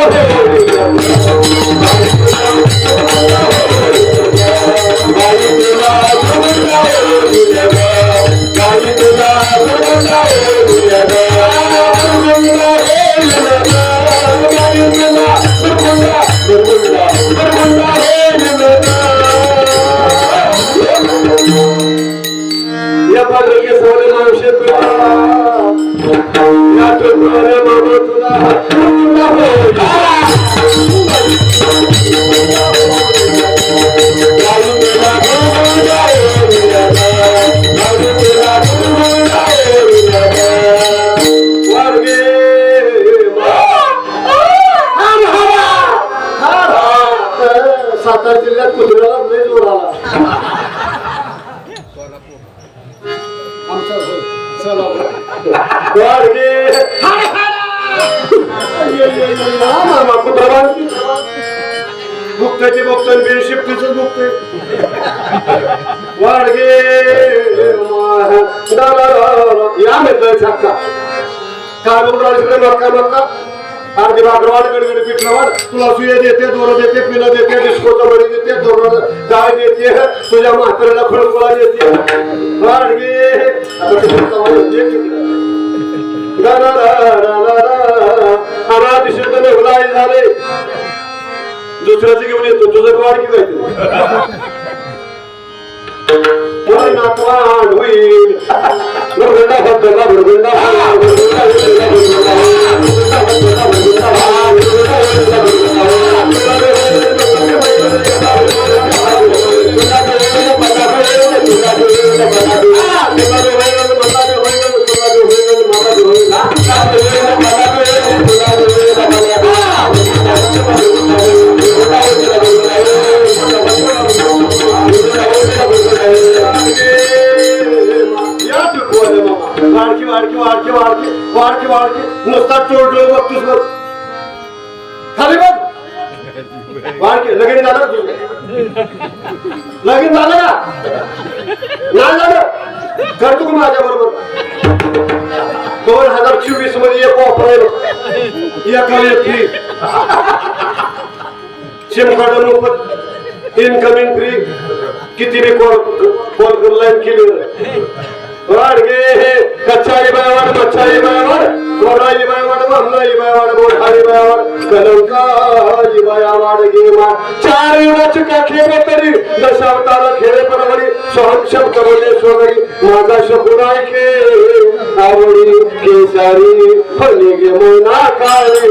Vamos, मुक्ताची मुक्तन शिफ्टीच मुक्ते वाडगे या मित्र छक्का काढून राहिले मक्का अर्धी वाढ तुला सुये देते देते पिलं देते देते डाळ देते तुझ्या म्हाताऱ्याला फळफुळा देते वाडगे आता ते झाले दुसऱ्याचं घेऊन येतो तुझं वाढ की काहीतरी तुला नातवान होईल लगीन झालं का तुझं झालं? नाही झालं करतो का माझ्या बरोबर? दोन हजार चोवीसमध्ये एक ऑफर एका व्यक्ती सिम कार्ड मोफत इनकमिंग फ्री किती मी कॉल कॉल करून लाईन केली वाढ गे हे कच्चाई बायवाड मच्छाई बायवाड वडाई बायवाड वमलाई बायवाड बोठाई बायवाड कलंकाई बायवाड गेमा चार युगाच का खेळ तरी दशावतार खेळे परवडी सोहम शब्द बोले सोगडी माझा शकुन ऐके आवडी केसारी फली गे मोना काळे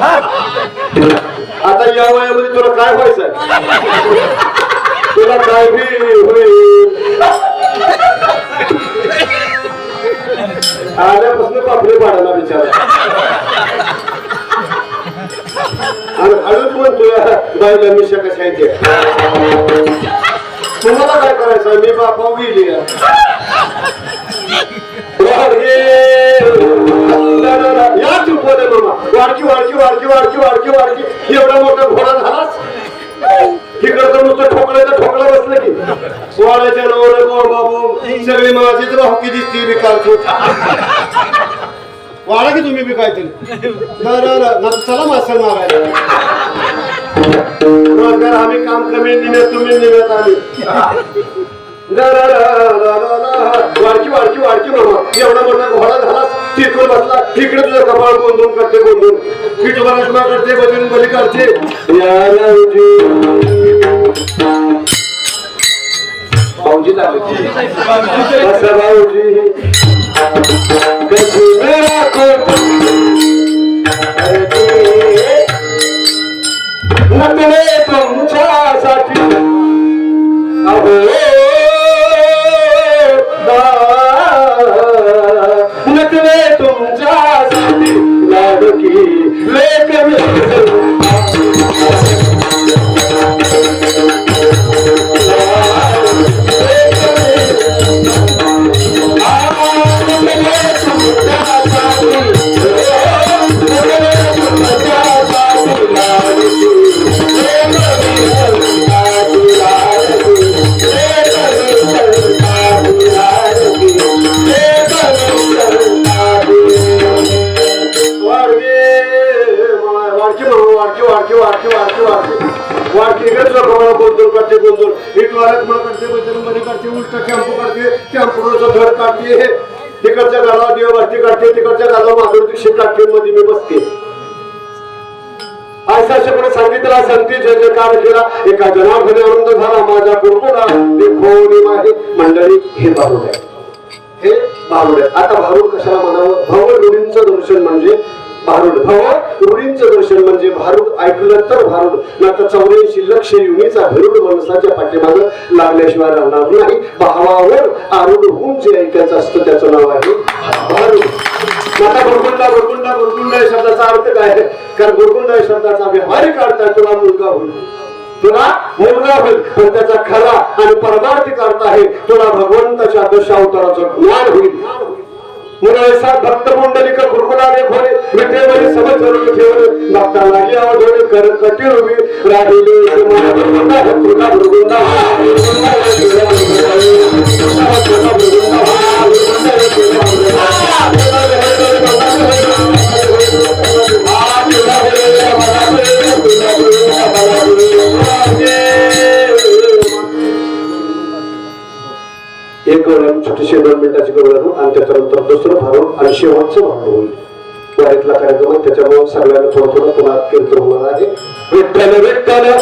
आता या वयामध्ये तुला काय व्हायचं तुला काय बी होईल? आल्यापासून पापडे पाडायला विचार आणि हळूच पण तुला बायला मिशा कशा येते तुम्हाला काय करायचं मी बापा विली वाडकी वाडकी वाडकी वाडकी वाडकी एवढा मोठा घोडा झालाच. तिकडचं नुसतं ठोकलं तर ठोकलं बसलं की. वाड्याच्या नावाने गोड बाबू सगळी माझीच हॉकी दिसती कालची वाढा की तुम्ही बी काहीतरी? चला मास्तर मारायला. रोजगार आम्ही काम कमी निघत तुम्ही निघत आम्ही ला, ला, ला, ला, वाडकी वाडकी वाडकी मामा एवढा मोठा घोडा झाला तिकडून बसला. इकडे तुझं कपाळ गोंधून करते गोंधून पीठ बराशमा करते बजून बली करते भाऊजी भाऊजी. कशी तुमच्यासाठी. अहो. मध्ये करते बजरंगबली करते उलट टेम्पो काढते टेम्पोचं धड काढते. तिकडच्या गाला देवभारती काढते तिकडच्या गाला माधुर दीक्षित काढते मध्ये मी बसते. अशा अशाकडे सांगितला संती जय जयकार केला. एका जनार्दने आनंद झाला माझ्या कुरकुडा देखोनी माझे मंडळी हे बारुड आहे हे बारुड आहे आता भारूड कशाला म्हणावं? भव रुढींचं दर्शन म्हणजे भारूड भव रुढींचं दर्शन म्हणजे भारूड ऐकलं तर भारूड नाता चौऱ्याऐंशी लक्ष युनीचा भिरूड मनसाच्या पाठीमाग लागल्याशिवाय राहणार नाही. भावावर आरूढ होऊन जे ऐकायचं असतं त्याचं नाव आहे भारूड आता बुरगुंडा बुरगुंडा बुरगुंडा या शब्दाचा अर्थ काय आहे? कारण बुरगुंडा या शब्दाचा व्यवहारिक अर्थ आहे तुला मुलगा होईल. तुला मुलगा होईल. पण त्याचा खरा आणि परमार्थिक अर्थ आहे तुला भगवंताच्या दशावताराचं ज्ञान होईल. मुलासा भक्त पुंडलिक गुरुकुलाने खोले विठेवरी समज धरून ठेवले भक्ता लागी आवडले कर कटी उभी राहिली तुला भगवंता तुला भगवंता छोटीशी दोन मिनिटाची करू आणि त्याच्यानंतर दुसरं भारून आणि शेवटचं भारून होईल वारीतला कार्यक्रम त्याच्यामुळे सगळ्यांना थोडं थोडं पुन्हा कीर्तन होणार आहे. विठ्ठल विठ्ठल!